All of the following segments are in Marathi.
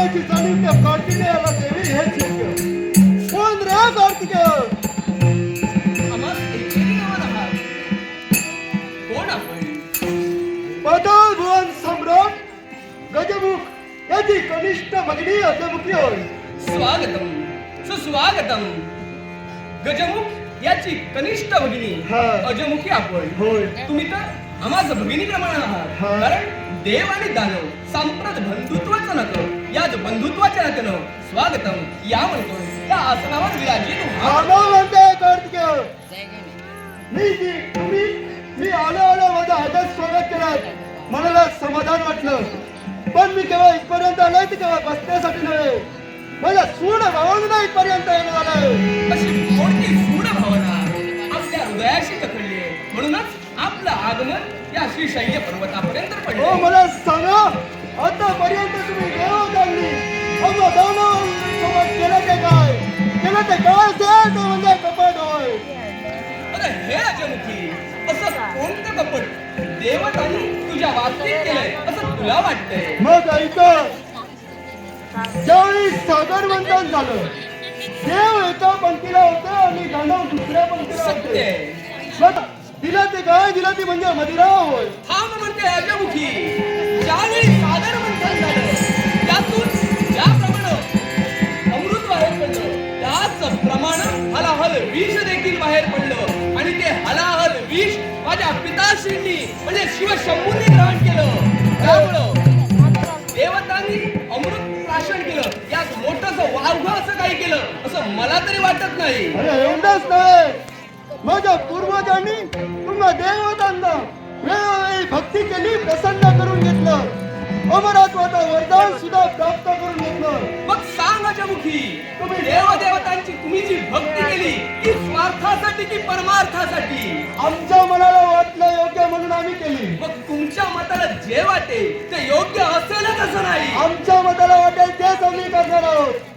हे कोण रे कार्तिकेय आम्हास एकेरी गावात आहात कोण आपण? पदल भुवन सम्राट गजमुख याची कनिष्ठ भगिनी अजमुखी होय. स्वागतम. सुस्वागतम. गजमुख याची कनिष्ठ भगिनी हा. अजमुखी आपण. होय. तुम्ही तर आम्हाच भगिनी प्रमाण आहात. हा. कारण देव आणि दानव सांप्रत बंधुत्वाचं नातं याच बंधुत्वाच्या नात्यानं स्वागतम. या म्हणतो या आसनावर विराजित व्हा. म्हणते कार्तिकेय मी जी तुम्ही मी आलो आलो माझं आदर स्वागत केलं. मनाला समाधान वाटलं. पण मी केव्हा इथपर्यंत आलोय तर केव्हा बसण्यासाठी नव्हे. माझ्या सूड भावना इथपर्यंत येणं झालंय. अशी आगमन या श्रीशैल्य पर्वतापर्यंत हो पडले मला सांगा आतापर्यंत तुम्ही देव जाणली अगं दानव सोबत केलं ते काय? केलं ते काय असेल? ते म्हणजे कपट होय. अरे हे अजमुखी असं कोणतं कपट? देवतांनी तुझ्या बाबतीत केलंय असं तुला वाटतंय? मग ऐका. ज्यावेळी सागर मंथन झालं देव एका पंक्तीला होते आणि दानव दुसऱ्या पंक्तीला होते. तिला ते काय दिला ती म्हणजे मदिरा होय. थांब म्हणते अजमुखी ज्यावेळी सादर मंथन झालं त्यातून ज्याप्रमाणे अमृत बाहेर पडलं त्याच प्रमाण हलाहल विष देखील बाहेर पडलं. आणि ते हलाहल विष माझ्या पिताश्रींनी म्हणजे शिवशंभूंनी ग्रहण केलं. त्यामुळं देवतांनी अमृत प्राशन केलं. यात मोठस वावघ असं काही केलं. असं मला तरी वाटत नाही. एवढंच नाही. माझ्या पूर्वजांनी तुम्हा देवतांना वेळोवेळी भक्ती केली प्रसन्न करून घेतलं. अमरात्वाचं वरदान सुद्धा प्राप्त करून घेतलं. मग सांग अजमुखी तुम्ही देवदेवतांची तुम्ही जी भक्ती केली ती स्वार्थासाठी की परमार्थासाठी? आमच्या मनाला वाटलं योग्य म्हणून आम्ही केली. मग तुमच्या मताला जे वाटे ते योग्य असेलच असं नाही. आमच्या मताला वाटेल तेच आम्ही करणार आहोत.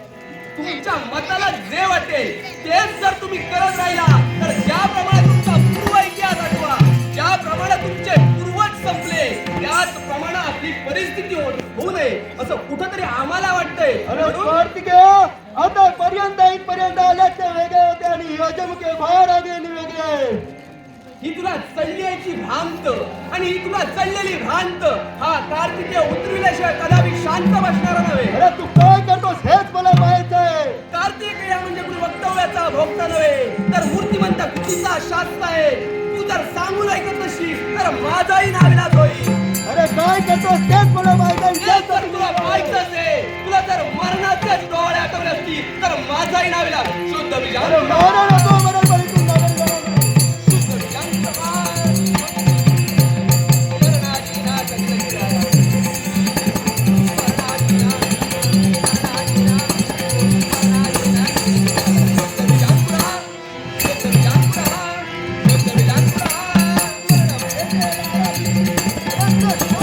तुमच्या मताला जे वाटेल तेच जर तुम्ही करत राहिला तर ज्याप्रमाणे तुमचा पूर्व इतिहास आठवा ज्याप्रमाणे तुमचे पूर्वज संपले त्याचप्रमाणे आपली परिस्थिती हो- होऊ नये असं कुठंतरी आम्हाला वाटतंय. कार्तिकेय आता पर्यंत इथपर्यंत आले ते वेगळे होते आणि अजमुखे बाहेर आले वेगळे. ही तुला चढल्याची भ्रांत आणि ही तुला चढलेली भ्रांत. हा कार्तिकेय उतरविल्याशिवाय कदापि शांत बसणारा नव्हे. अरे तू काय करतोस हेच मला कार्तिकेय म्हणजे कुणी वक्तव्याचा भोगता नव्हे. तर मूर्तिमंत कृतीचा शास्त्र आहे. तू जर नसशील तर माझाही नाविलाज होईल अरे काय करतोस? तेच मला माहीत आहे जर तुला माहीत असेल तुला जर मरणाचे डोळे आठवले असतील तर माझाही नाविलाज शुद्ध विचार One, two, one.